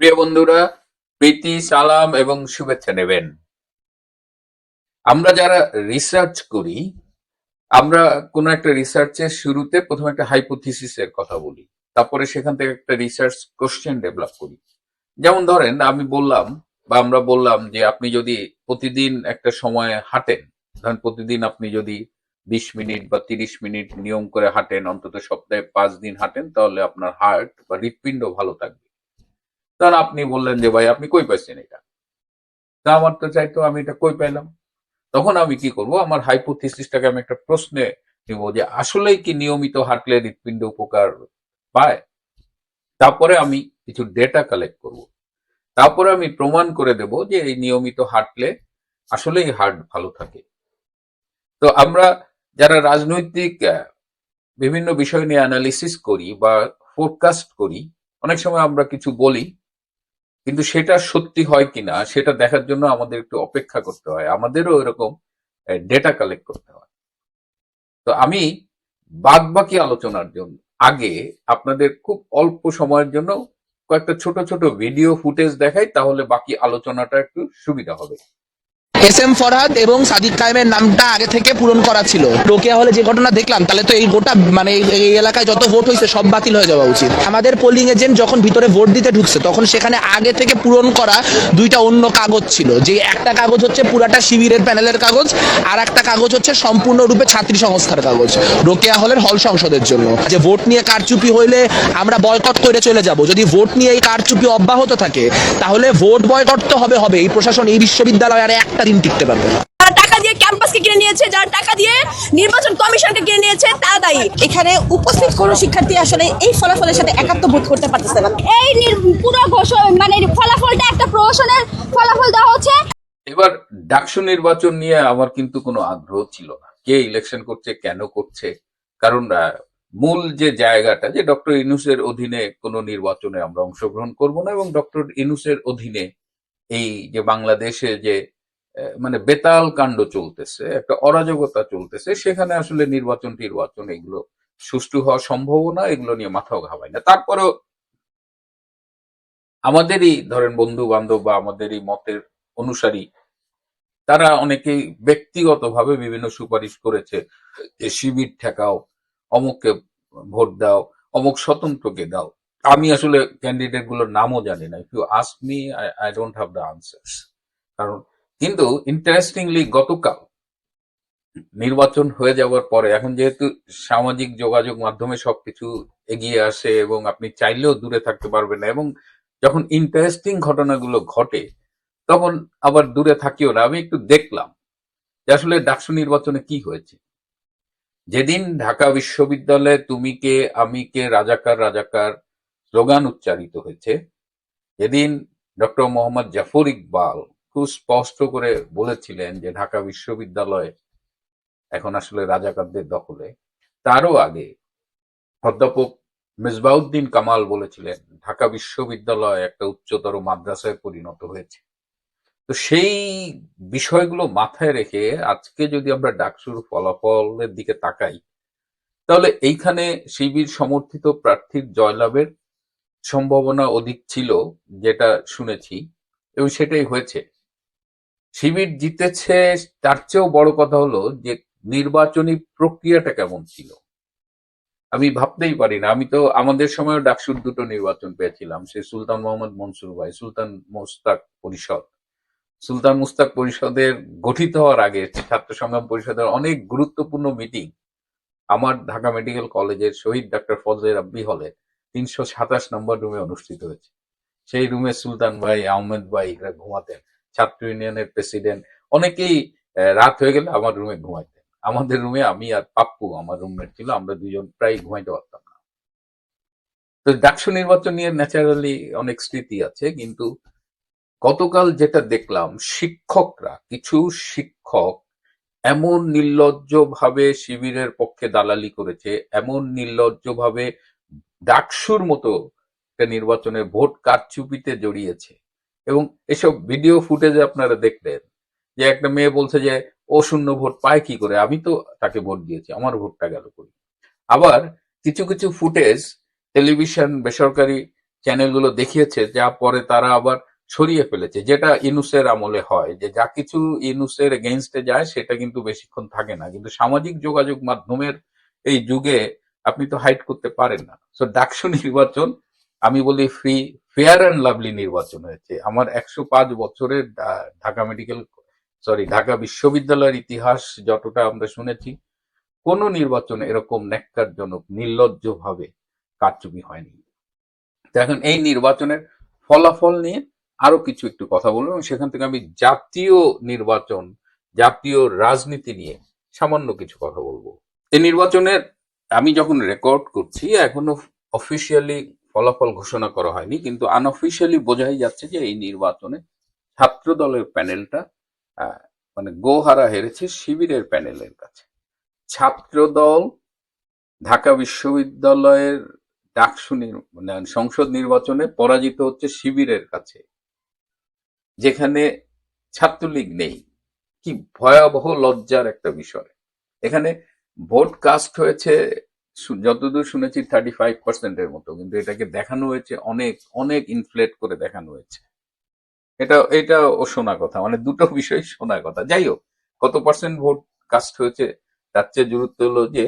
প্রিয় বন্ধুরা, প্রীতি, সালাম এবং শুভেচ্ছা নেবেন। আমরা যারা রিসার্চ করি, আমরা কোন একটা রিসার্চের শুরুতে প্রথমে একটা হাইপোথিসিস এর কথা বলি, তারপরে সেখান থেকে একটা রিসার্চ কোশ্চেন ডেভেলপ করি। যেমন ধরেন, আমি বললাম বা আমরা বললাম যে আপনি যদি প্রতিদিন একটা সময় হাঁটেন, ধরেন প্রতিদিন আপনি যদি বিশ মিনিট বা তিরিশ মিনিট নিয়ম করে হাঁটেন, অন্তত সপ্তাহে পাঁচ দিন হাঁটেন, তাহলে আপনার হার্ট বা হৃৎপিণ্ড ভালো থাকবে। তখন আপনি বললেন যে, ভাই, আপনি কই পাইছেন এটা? তা আমার তো চাইতো আমি এটা কই পাইলাম? তখন আমি কি করব? আমার হাইপোথিসিসটাকে আমি একটা প্রশ্নে নিব যে, আসলেই কি নিয়মিত হাঁটলে হৃৎপিণ্ড উপকার পায়? তারপরে আমি কিছু ডেটা কালেক্ট করব। তারপরে আমি প্রমাণ করে দেব যে, এই নিয়মিত হাঁটলে আসলেই হার্ট ভালো থাকে। তো আমরা যারা রাজনৈতিক বিভিন্ন বিষয় নিয়ে অ্যানালিসিস করি বা ফোরকাস্ট করি, অনেক সময় আমরা কিছু বলি কিন্তু সেটা সত্যি হয় কিনা, সেটা দেখার জন্য আমাদের একটু অপেক্ষা করতে হয়। আমাদেরও এরকম ডেটা কালেক্ট করতে হয়। তো আমি বাদ বাকি আলোচনার জন্য, আগে আপনাদের খুব অল্প সময়ের জন্য কয়েকটা ছোট ছোট ভিডিও ফুটেজ দেখাই, তাহলে বাকি আলোচনাটা একটু সুবিধা হবে। এস এম ফরহাদ এবং সাদিক কায়েমের নামটা আগে থেকে পূরণ করা ছিল। রোকেয়া হলে যে ঘটনা দেখলাম, তাহলে তো এই গোটা মানে এই- এলাকায় যত ভোট হয়েছে সব বাতিল হয়ে যাওয়া উচিত। আমাদের পোলিং এজেন্ট যখন ভিতরে ভোট দিতে ঢুকছে, তখন সেখানে আগে থেকে পূরণ করা দুইটা অন্য কাগজ ছিল। যে একটা কাগজ হচ্ছে পুরাটা শিবিরের প্যানেলের কাগজ, আর একটা কাগজ হচ্ছে সম্পূর্ণরূপে ছাত্রী সংস্থার কাগজ। রোকেয়া হলের হল সংসদের জন্য। যে ভোট নিয়ে কারচুপি হইলে আমরা বয়কট করে চলে যাব। যদি ভোট নিয়ে এই কারচুপি অব্যাহত থাকে, তাহলে ভোট বয়কট তো হবে হবে। এই প্রশাসন, এই বিশ্ববিদ্যালয় আর একটা দিন টিকতে পারবে না। টাকা দিয়ে ক্যাম্পাসকে কিনে নিয়েছে যারা টাকা দিয়ে নির্বাচন কমিশনকে কিনে নিয়েছে তারা দায়ী। এখানে উপস্থিত কোনো শিক্ষার্থী আসলে এই ফলাফলের সাথে একাত্ম বোধ করতে পারতেছে না। এই নির- পুরো ঘোষণা মানে ফলাফলটা একটা প্রহসনের ফলাফল দেওয়া হচ্ছে। এবার ডাকসু নির্বাচন নিয়ে আমার কিন্তু কোনো আগ্রহ ছিল না। কে ইলেকশন করছে কেন করছে? কারণ মূল যে জায়গাটা যে ডক্টর ইনুসের অধীনে কোনো নির্বাচনে আমরা অংশগ্রহণ করব না এবং ডক্টর ইনুসের অধীনে এই যে বাংলাদেশে যে মানে বেতাল কাণ্ড চলতেছে, একটা অরাজকতা চলতেছে, সেখানে আসলে নির্বাচন টির্বাচন এগুলো সুষ্ঠু হওয়া সম্ভব না এগুলো নিয়ে মাথাও ঘামায় না। তারপরেও আমাদেরই ধরেন বন্ধু বান্ধব বা আমাদেরই মতের অনুসারী, তারা অনেকেই ব্যক্তিগতভাবে বিভিন্ন সুপারিশ করেছে যে শিবির ঠেকাও, অমুককে ভোট দাও, অমুক স্বতন্ত্রকে দাও। আমি আসলে ক্যান্ডিডেটগুলোর নামও জানি না। You ask me I don't have the answers কারণ কিন্তু ইন্টারেস্টিংলি গতকাল নির্বাচন হয়ে যাওয়ার পরে, এখন যেহেতু সামাজিক যোগাযোগ মাধ্যমে সবকিছু এগিয়ে আসে এবং আপনি চাইলেও দূরে থাকতে পারবেন না এবং যখন ইন্টারেস্টিং ঘটনাগুলো ঘটে, তখন আবার দূরে থাকিও না। আমি একটু দেখলাম যে আসলে ডাকসু নির্বাচনে কি হয়েছে। যেদিন ঢাকা বিশ্ববিদ্যালয়ে তুমি কে, আমি কে, রাজাকার রাজাকার স্লোগান উচ্চারিত হয়েছে যেদিন ডক্টর মোহাম্মদ জাফর ইকবাল খুব স্পষ্ট করে বলেছিলেন যে ঢাকা বিশ্ববিদ্যালয় এখন আসলে রাজাকারদের দখলে। তারও আগে অধ্যাপক মেজবাউদ্দিন কামাল বলেছিলেন, ঢাকা বিশ্ববিদ্যালয় একটা উচ্চতর মাদ্রাসায় পরিণত হয়েছে। তো সেই বিষয়গুলো মাথায় রেখে আজকে যদি আমরা ডাকসুর ফলাফলের দিকে তাকাই, তাহলে এইখানে শিবির সমর্থিত প্রার্থীর জয়লাভের সম্ভাবনা অধিক ছিল, যেটা শুনেছি, এবং সেটাই হয়েছে। শিবির জিতেছে, তার চেয়েও বড় কথা হলো যে নির্বাচনী প্রক্রিয়াটা কেমন ছিল। আমি ভাবতেই পারি না। আমি তো আমাদের সময় ডাকসুর দুটো নির্বাচন পেয়েছিলাম সে সুলতান মোহাম্মদ মনসুর ভাই, সুলতান মোস্তাক পরিষদ। সুলতান মুস্তাক পরিষদের গঠিত হওয়ার আগে ছাত্র সংগ্রাম পরিষদের অনেক গুরুত্বপূর্ণ মিটিং আমার ঢাকা মেডিকেল কলেজের শহীদ ডাক্তার ফজলে রাব্বি হলে তিনশো সাতাশ নম্বর রুমে অনুষ্ঠিত হয়েছে। সেই রুমে সুলতান ভাই, আহমেদ ভাই এরা ঘুমাতেন। ছাত্র ইউনিয়নের প্রেসিডেন্ট অনেকেই রাত হয়ে গেলে আমার রুমে ঘুমাইতেন। আমাদের রুমে আমি আর পাপ্পু, আমার রুমমেট ছিল, আমরা দুজন প্রায় ঘুমাইতে পারতাম না। তো ডাকসু নির্বাচন নিয়ে ন্যাচারালি অনেক স্মৃতি আছে, কিন্তু গতকাল যেটা দেখলাম, শিক্ষকরা, কিছু শিক্ষক এমন নির্লজ্জ ভাবে শিবিরের পক্ষে দালালি করেছে, এমন নির্লজ্জ ভাবে ডাকসুর মতো একটা নির্বাচনে ভোট কারচুপিতে জড়িয়েছে। এবং এসব ভিডিও ফুটেজে আপনারা দেখলেন যে একটা মেয়ে বলছে যে, ও শূন্য ভোট পায় কি করে? আমি তো তাকে ভোট দিয়েছি, আমার ভোটটা গেল করি আবার কিছু কিছু ফুটেজ টেলিভিশন বেসরকারি চ্যানেলগুলো দেখিয়েছে, যা পরে তারা আবার সরিয়ে ফেলেছে, যেটা ইনুসের আমলে হয়, যে যা কিছু ইনুসের এগেনস্টে যায়, সেটা কিন্তু বেশিক্ষণ থাকে না। কিন্তু সামাজিক যোগাযোগ মাধ্যমের এই যুগে আপনি তো হাইড করতে পারেন না। সো ডাকসু নির্বাচন আমি বলি ফ্রি, ফেয়ার অ্যান্ড লাভলি নির্বাচন হয়েছে। আমার একশো পাঁচ বছরের ঢাকা মেডিকেল, সরি, ঢাকা বিশ্ববিদ্যালয়ের ইতিহাস যতটা আমরা শুনেছি, কোনো নির্বাচন এরকম ন্যাক্কারজনক, নির্লজ্জভাবে কারচুপি হয়নি। এখন এই নির্বাচনের ফলাফল নিয়ে আরও কিছু একটু কথা বলব এবং সেখান থেকে আমি জাতীয় নির্বাচন, জাতীয় রাজনীতি নিয়ে সামান্য কিছু কথা বলব। এই নির্বাচনের আমি যখন রেকর্ড করছি, এখনও অফিসিয়ালি ফলাফল ঘোষণা করা হয়নি, কিন্তু আনঅফিসিয়ালি বোঝাই যাচ্ছে যে এই নির্বাচনে ছাত্র দলের প্যানেলটা মানে গোহারা হেরেছে শিবিরের প্যানেলের কাছে। ছাত্র দল ঢাকা বিশ্ববিদ্যালয়ের ডাকসু মানে সংসদ নির্বাচনে পরাজিত হচ্ছে শিবিরের কাছে, যেখানে ছাত্রলীগ নেই। কি ভয়াবহ লজ্জার একটা বিষয়। এখানে ভোট কাস্ট হয়েছে যতদূর শুনেছি থার্টি ফাইভ পার্সেন্টের মতো। কিন্তু এটাকে দেখানো হয়েছে, অনেক অনেক ইনফ্লেট করে দেখানো হয়েছে। এটা এটা ও শোনা কথা মানে দুটো বিষয় শোনা কথা। যাই হোক, কত পার্সেন্ট ভোট কাস্ট হয়েছে, তার চেয়ে গুরুত্ব হলো যে,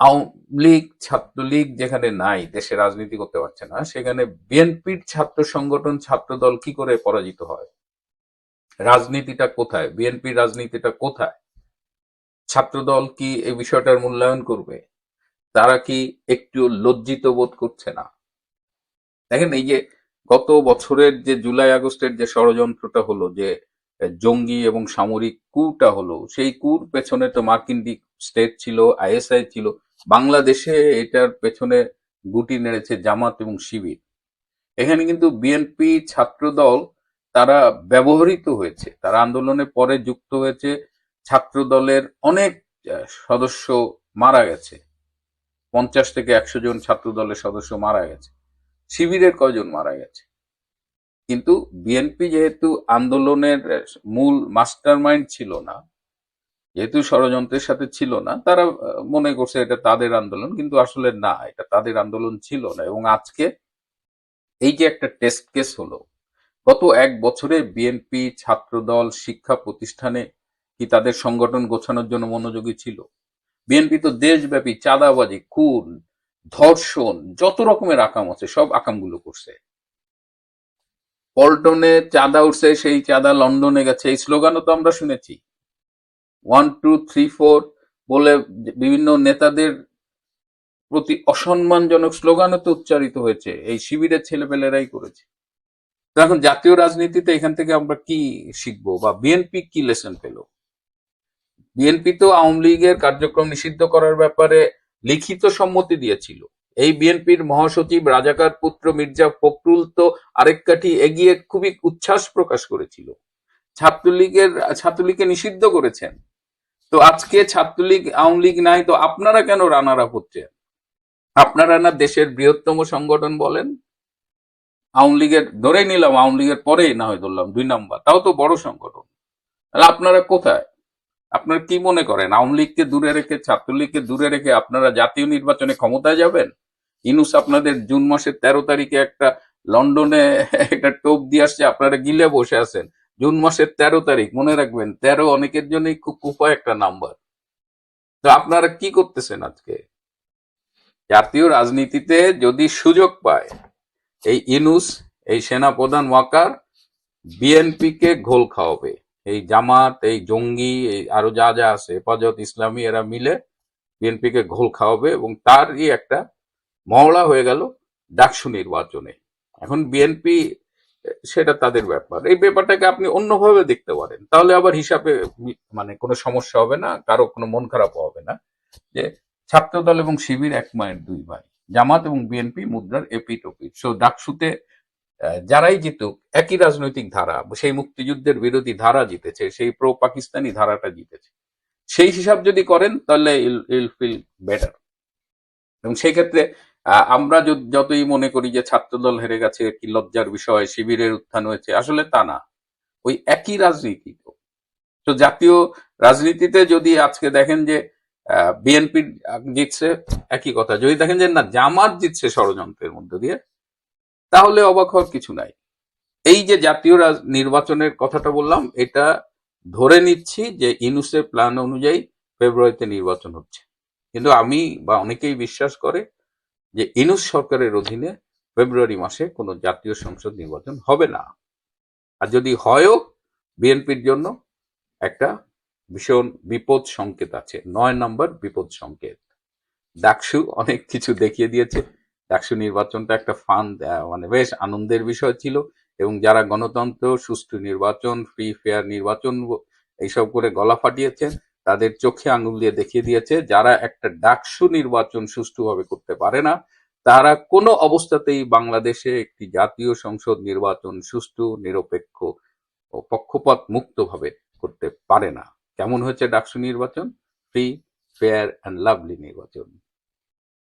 আওয়ামী লীগ, ছাত্রলীগ যেখানে নাই, দেশে রাজনীতি করতে পারছে না, সেখানে বিএনপির ছাত্র সংগঠন, ছাত্র দল কি করে পরাজিত হয়? রাজনীতিটা কোথায়? বিএনপির রাজনীতিটা কোথায়? ছাত্র দল কি এই বিষয়টার মূল্যায়ন করবে? তারা কি একটু লজ্জিত বোধ করছে না? দেখেন, এই যে গত বছরের যে জুলাই আগস্টের যে ষড়যন্ত্রটা হলো, যে জঙ্গি এবং সামরিক কুটা হলো, সেই কুর পেছনে তো মার্কিন স্টেট ছিল, আইএসআই ছিল, বাংলাদেশে এটার পেছনে গুটি নেড়েছে জামাত এবং শিবির। এখানে কিন্তু বিএনপি ছাত্র দল তারা ব্যবহৃত হয়েছে, তারা আন্দোলনের পরে যুক্ত হয়েছে ছাত্র দলের অনেক সদস্য মারা গেছে। পঞ্চাশ থেকে একশো জন ছাত্র দলের সদস্য মারা গেছে। শিবিরের কয়জন মারা গেছে? কিন্তু বিএনপি যেহেতু আন্দোলনের মূল মাস্টার মাইন্ড ছিল না, যেহেতু ষড়যন্ত্রের সাথে ছিল না, তারা মনে করছে এটা তাদের আন্দোলন, কিন্তু আসলে না, এটা তাদের আন্দোলন ছিল না। এবং আজকে এই যে একটা টেস্ট কেস হলো, গত এক বছরে বিএনপি ছাত্রদল শিক্ষা প্রতিষ্ঠানে কি তাদের সংগঠন গোছানোর জন্য মনোযোগী ছিল? বিএনপি তো দেশব্যাপী চাঁদাবাজি, খুন, ধর্ষণ, যত রকমের আকাম আছে, সব আকামগুলো করছে। পল্টনে চাঁদা উঠছে, সেই চাঁদা লন্ডনে গেছে। এই স্লোগানও তো আমরা শুনেছি। ওয়ান টু থ্রি ফোর বলে বিভিন্ন নেতাদের প্রতি অসম্মানজনক স্লোগানও তো উচ্চারিত হয়েছে। এই শিবিরের ছেলেপেলেরাই করেছে। এখন জাতীয় রাজনীতিতে এখান থেকে আমরা কি শিখব বা বিএনপি কি লেসন পেল? বিএনপি তো আওয়ামী লীগের কার্যক্রম নিষিদ্ধ করার ব্যাপারে লিখিত সম্মতি দিয়েছিল। এই বিএনপির মহাসচিব রাজাকার পুত্র মির্জা ফখরুল তো আরেক কাঠি এগিয়ে খুবই উচ্ছ্বাস প্রকাশ করেছিল। ছাত্রলীগের, ছাত্রলীগকে নিষিদ্ধ করেছেন। তো আজকে ছাত্রলীগ, আওয়ামী লীগ নাই, তো আপনারা কেন রানার হচ্ছেন? আপনারা না দেশের বৃহত্তম সংগঠন বলেন? আওয়ামী লীগের, ধরেই নিলাম, আওয়ামী লীগের পরেই না হয় ধরলাম, দুই নাম্বার, তাও তো বড় সংগঠন। তাহলে আপনারা কোথায়? আপনারা কি মনে করেন? আওয়ামী লীগকে দূরে রেখে, ছাত্রলীগকে দূরে রেখে আপনারা জাতীয় নির্বাচনে ক্ষমতায় যাবেন? ইনুস, আপনাদের জুন মাসের তেরো তারিখে একটা লন্ডনে একটা টোপ দিয়ে আসছে, আপনারা গিলে বসে আছেন। জুন মাসের তেরো তারিখ, মনে রাখবেন, তেরো অনেকের জন্যই খুব কুপা একটা নাম্বার। তো আপনারা কি করতেছেন আজকে? জাতীয় রাজনীতিতে যদি সুযোগ পায়, এই ইনুস, এই সেনা প্রধান ওয়াকার বিএনপি কে ঘোল খাওয়াবে। এই জামাত, এই জঙ্গি, এই আরও যা যা আছে, হেফাজত, ইসলামী, এরা মিলে বিএনপি কে ঘোল খাওয়াবে এবং তারই একটা মহড়া হয়ে গেল ডাকসু নির্বাচনে। এখন বিএনপি, সেটা তাদের ব্যাপার। এই ব্যাপারটাকে আপনি অন্যভাবে দেখতে পারেন। তাহলে আবার হিসাবে মানে কোনো সমস্যা হবে না, কারও কোনো মন খারাপ হবে না যে ছাত্রদল এবং শিবির এক মায়ের দুই ভাই, জামাত এবং বিএনপি মুদ্রার এপিট ওপিট সো ডাকসুতে যারাই জিতুক, একই রাজনৈতিক ধারা, সেই মুক্তিযুদ্ধের বিরোধী ধারা জিতেছে, সেই প্রো পাকিস্তানি ধারাটা জিতেছে। সেই হিসাব যদি করেন, তাহলে ইল ফিল বেটার। এবং সেই ক্ষেত্রে আমরা যতই মনে করি যে ছাত্রদল হেরে গেছে, কি লজ্জার বিষয়, শিবিরের উত্থান হয়েছে, আসলে তা না। ওই একই রাজনীতি তো। তো জাতীয় রাজনীতিতে যদি আজকে দেখেন যে বিএনপি জিতছে, একই কথা। যদি দেখেন যে, না, জামাত জিতছে ষড়যন্ত্রের মধ্যে দিয়ে তাহলে অবাক হওয়ার কিছু নাই। এই যে জাতীয় নির্বাচনের কথাটা বললাম, এটা ধরে নিচ্ছি যে ইনুসের প্ল্যান অনুযায়ী ফেব্রুয়ারিতে নির্বাচন হচ্ছে। কিন্তু আমি বা অনেকেই বিশ্বাস করে যে ইনুস সরকারের অধীনে ফেব্রুয়ারি মাসে কোনো জাতীয় সংসদ নির্বাচন হবে না। আর যদি হয়ও, বিএনপির জন্য একটা ভীষণ বিপদ সংকেত আছে। নয় নম্বর বিপদ সংকেত। ডাকসু অনেক কিছু দেখিয়ে দিয়েছে। ডাকসু নির্বাচনটা একটা ফান মানে বেশ আনন্দের বিষয় ছিল এবং যারা গণতন্ত্র, সুষ্ঠু নির্বাচন ফ্রি ফেয়ার নির্বাচন এইসব করে গলা ফাটিয়েছেন, তাদের চোখে আঙুল দিয়ে দেখিয়ে দিয়েছে, যারা একটা ডাকসু নির্বাচন সুষ্ঠুভাবে করতে পারে না, তারা কোনো অবস্থাতেই বাংলাদেশে একটি জাতীয় সংসদ নির্বাচন সুষ্ঠু, নিরপেক্ষ ও পক্ষপাত মুক্তভাবে করতে পারে না। কেমন হয়েছে ডাকসু নির্বাচন? ফ্রি ফেয়ার অ্যান্ড লাভলি নির্বাচন।